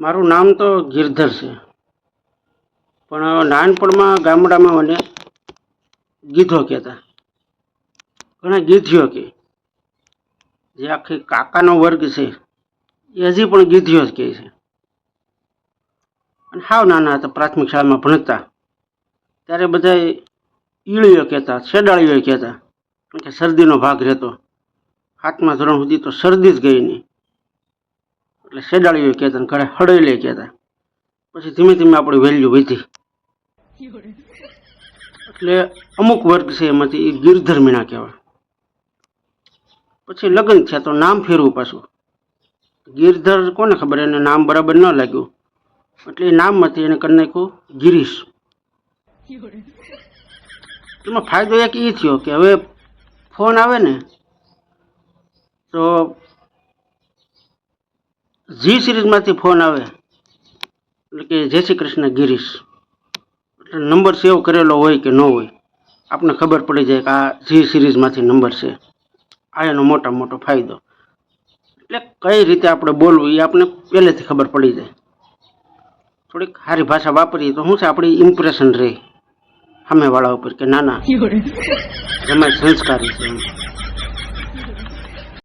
મારું નામ તો ગિરધર છે. પણ નાનપણમાં ગામડામાં મને ગીધો કહેતા. ઘણા ગીધીઓ કે. જે આખી કાકાનો વર્ગ છે, એ હજી પણ ગીધીઓ જ કહે છે. અને હાવ નાના હતા, પ્રાથમિક શાળામાં ભણતા. ત્યારે બધા ઈળીઓ કહેતા છેડાળીઓ કહેતા. કે શરદીનો ભાગ રહેતો. હાથમાં ધોરણ સુધી તો શરદી જ ગઈ નહીં એટલે શેડાળીઓ કહેતા ઘરે હળેલે કહેતા. પછી ધીમે ધીમે આપણી વેલ્યુ વધી. એટલે અમુક વર્ગ છે એમાંથી એ ગિરધર મીણા કહેવાય. પછી લગ્ન થયા તો નામ ફેરવું પાછું. ગિરધર કોને ખબર એને નામ બરાબર ન લાગ્યું. એટલે એ નામમાંથી એને કરી નાખ્યું ગિરીશ. એમાં ફાયદો એક એ થયો કે હવે ફોન આવે ને, તો જી સિરીઝમાંથી ફોન આવે એટલે કે જય શ્રી કૃષ્ણ ગિરીશ. એટલે નંબર સેવ કરેલો હોય કે ન હોય આપણને ખબર પડી જાય કે આ જી સિરીઝમાંથી નંબર છે. આ એનો મોટા મોટો ફાયદો. એટલે કઈ રીતે આપણે બોલવું એ આપણે પહેલેથી ખબર પડી જાય. થોડીક સારી ભાષા વાપરીએ તો શું છે આપણી ઇમ્પ્રેશન રહે. સામેવાળા ઉપર કે ના ના સંસ્કારી છે